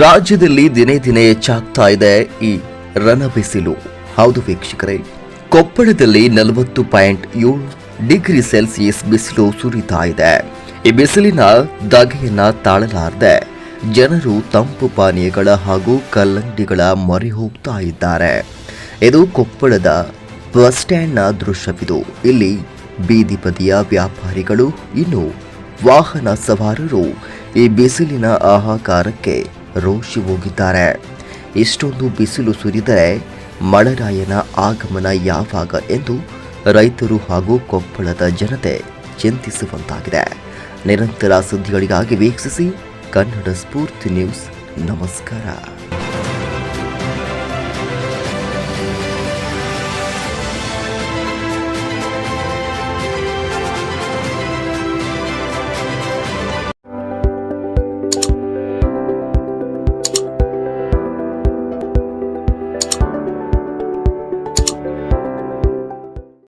ರಾಜ್ಯದಲ್ಲಿ ದಿನೇ ದಿನೇ ಹೆಚ್ಚಾಗ್ತಾ ಇದೆ ಈ ರಣಬಿಸಿಲು. ಹೌದು ವೀಕ್ಷಕರೇ, ಕೊಪ್ಪಳದಲ್ಲಿ ನಲವತ್ತು ಪಾಯಿಂಟ್ ಏಳು ಡಿಗ್ರಿ ಸೆಲ್ಸಿಯಸ್ ಬಿಸಿಲು ಸುರಿತಾ ಇದೆ. ಈ ಬಿಸಿಲಿನ ಧಗೆಯನ್ನ ತಾಳಲಾರದೆ ಜನರು ತಂಪು ಪಾನೀಯಗಳ ಹಾಗೂ ಕಲ್ಲಂಗಡಿಗಳ ಮೊರೆ ಹೋಗ್ತಾ ಇದ್ದಾರೆ. ಇದು ಕೊಪ್ಪಳದ ಬಸ್ ಸ್ಟ್ಯಾಂಡ್ನ ದೃಶ್ಯವಿದು. ಇಲ್ಲಿ ಬೀದಿ ಬದಿಯ ವ್ಯಾಪಾರಿಗಳು ಇನ್ನು ವಾಹನ ಸವಾರರು ಈ ಬಿಸಿಲಿನ ಆಹಾಕಾರಕ್ಕೆ ರೋಷಿ ಹೋಗಿದ್ದಾರೆ. ಇಷ್ಟೊಂದು ಬಿಸಿಲು ಸುರಿದರೆ ಮಳೆರಾಯನ ಆಗಮನ ಯಾವಾಗ ಎಂದು ರೈತರು ಹಾಗೂ ಕೊಪ್ಪಳದ ಜನತೆ ಚಿಂತಿಸುವಂತಾಗಿದೆ. ನಿರಂತರ ಸುದ್ದಿಗಳಿಗಾಗಿ ವೀಕ್ಷಿಸಿ ಕನ್ನಡ ಸ್ಫೂರ್ತಿ ನ್ಯೂಸ್. ನಮಸ್ಕಾರ.